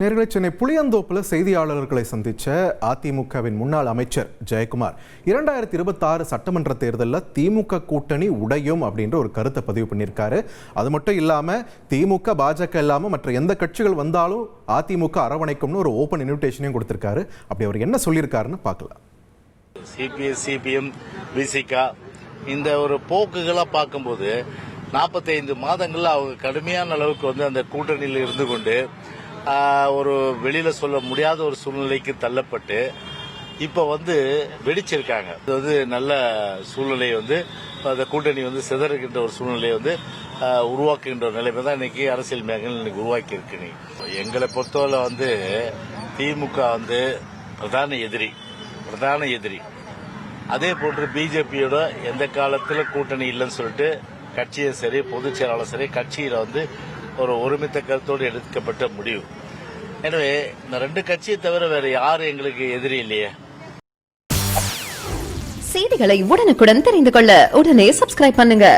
நேர்களை சென்னை புளியந்தோப்பில் செய்தியாளர்களை சந்தித்த அதிமுகவின் முன்னாள் அமைச்சர் ஜெயக்குமார். இரண்டாயிரத்தி இருபத்தாறு சட்டமன்ற தேர்தலில் திமுக கூட்டணி உடையும் அப்படின்ற ஒரு கருத்தை பதிவு பண்ணியிருக்காரு. அது மட்டும் இல்லாமல் திமுக பாஜக இல்லாமல் மற்ற எந்த கட்சிகள் வந்தாலும் அதிமுக அரவணைக்கும்னு ஒரு ஓப்பன் இன்விடேஷனையும் கொடுத்திருக்காரு. அப்படி அவர் என்ன சொல்லியிருக்காருன்னு பார்க்கலாம். சிபிஎஸ் சிபிஎம் விசிகா இந்த ஒரு போக்குகளை பார்க்கும்போது நாற்பத்தைந்து மாதங்களில் அவங்க கடுமையான அளவுக்கு வந்து அந்த கூட்டணியில் இருந்து கொண்டு ஒரு வெளியில சொல்ல முடியாத ஒரு சூழ்நிலைக்கு தள்ளப்பட்டு இப்ப வந்து வெடிச்சிருக்காங்க. இது வந்து நல்ல சூழ்நிலையை வந்து அந்த கூட்டணி வந்து சிதறுகின்ற ஒரு சூழ்நிலையை வந்து உருவாக்குகின்ற ஒரு நிலைமை தான் இன்னைக்கு அரசியல் மேகங்கள் இன்னைக்கு உருவாக்கி இருக்கு எங்களை பொறுத்தவரை வந்து திமுக வந்து பிரதான எதிரி பிரதான எதிரி. அதே போன்று பிஜேபியோட எந்த காலத்தில் கூட்டணி இல்லைன்னு சொல்லிட்டு கட்சியும் சரி பொதுச் செயலாளர் சரி கட்சியில வந்து ஒரு ஒருமித்த கருத்தோடு எடுக்கப்பட்ட முடிவு. எனவே இந்த ரெண்டு கட்சியை தவிர வேற யாரும் எங்களுக்கு எதிரி இல்லையே? செய்திகளை உடனுக்குடன் தெரிந்து கொள்ள உடனே சப்ஸ்கிரைப் பண்ணுங்க.